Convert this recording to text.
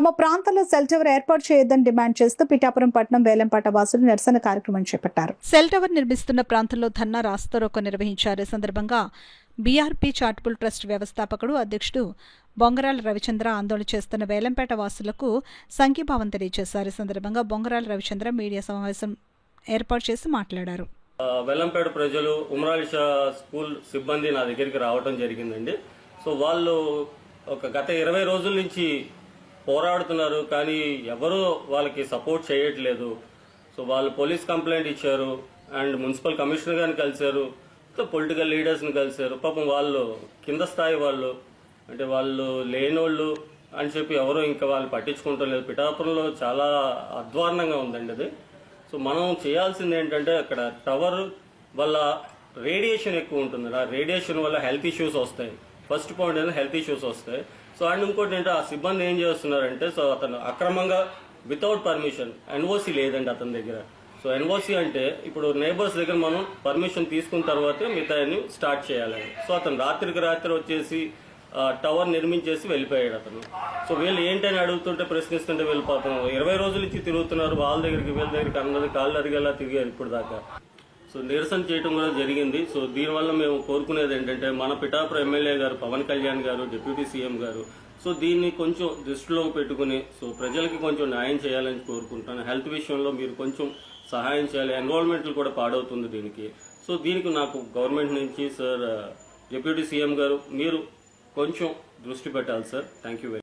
తమ ప్రాంతంలో cell tower ఏర్పాటు చేయొద్దని డిమాండ్ చేస్తూ పిఠాపురం పట్నం వేలంపాట వాసులు నిరసన కార్యక్రమం చేపట్టారు. సెల్ టవర్ నిర్మిస్తున్న ప్రాంతంలో ధర్నా రాస్తారోకో నిర్వహించారు. సందర్భంగా బీఆర్పీ చారిటబుల్ ట్రస్ట్ వ్యవస్థాపకుడు అధ్యక్షుడు బొంగరాల రవిచంద్ర ఆందోళన చేస్తున్న వేలంపేట వాసులకు సంఘీభావం తెలియజేశారు. ఈ సందర్భంగా బొంగరాల రవిచంద్ర మీడియా సమావేశం ఏర్పాటు చేసి మాట్లాడారు. ఆ, వెల్లంపేట ప్రజలు ఉమరాలి స్కూల్ సిబ్బంది నా దగ్గరికి రావటం జరిగిందండి. సో వాళ్ళు ఒక గత ఇరవై రోజుల నుంచి పోరాడుతున్నారు కానీ ఎవరూ వాళ్ళకి సపోర్ట్ చేయట్లేదు. సో వాళ్ళు పోలీస్ కంప్లైంట్ ఇచ్చారు అండ్ మున్సిపల్ కమిషనర్ గారిని కలిశారు పొలిటికల్ లీడర్స్ని కలిశారు. పాపం వాళ్ళు కింద స్థాయి వాళ్ళు అంటే వాళ్ళు లేనోళ్ళు అని చెప్పి ఎవరు ఇంకా వాళ్ళు పట్టించుకుంటారు లేదు. పిఠాపురంలో చాలా అధ్వాన్నంగా ఉందండి అది. సో మనం చేయాల్సింది ఏంటంటే అక్కడ టవర్ వల్ల రేడియేషన్ ఎక్కువ ఉంటుంది. ఆ రేడియేషన్ వల్ల హెల్త్ ఇష్యూస్ వస్తాయి. ఫస్ట్ పాయింట్ ఏంటంటే హెల్త్ ఇష్యూస్ వస్తాయి. సో అండ్ ఇంకోటి ఏంటో ఆ సిబ్బంది ఏం చేస్తున్నారంటే సో అతను అక్రమంగా వితౌట్ పర్మిషన్ ఎన్ఓసి లేదండి అతని దగ్గర. సో ఎన్ఓసి అంటే ఇప్పుడు నేబర్స్ దగ్గర మనం పర్మిషన్ తీసుకున్న తర్వాతే మిగతా స్టార్ట్ చేయాలని. సో అతను రాత్రికి రాత్రి వచ్చేసి టవర్ నిర్మించేసి వెళ్ళిపోయాడు అతను. సో వీళ్ళు ఏంటని అడుగుతుంటే ప్రశ్నిస్తుంటే వీళ్ళు పాపం ఇరవై రోజుల నుంచి తిరుగుతున్నారు. వాళ్ళ దగ్గరికి వీళ్ళ దగ్గరికి అందరి కాళ్ళు అరిగేలా తిరిగారు ఇప్పుడు దాకా. సో నిరసన చేయడం కూడా జరిగింది. సో దీనివల్ల మేము కోరుకునేది ఏంటంటే మన పిఠాపురం ఎమ్మెల్యే గారు పవన్ కళ్యాణ్ గారు డిప్యూటీ సీఎం గారు సో దీన్ని కొంచెం దృష్టిలో పెట్టుకుని సో ప్రజలకి కొంచెం న్యాయం చేయాలని కోరుకుంటాను హెల్త్ విషయంలో మీరు కొంచెం సహాయం చేయాలి. ఎన్రోల్మెంట్లు కూడా పాడవుతుంది దీనికి. సో దీనికి నాకు గవర్నమెంట్ నుంచి సార్ డిప్యూటీ సీఎం గారు మీరు కొంచెం దృష్టి పెట్టాలి సార్. Thank you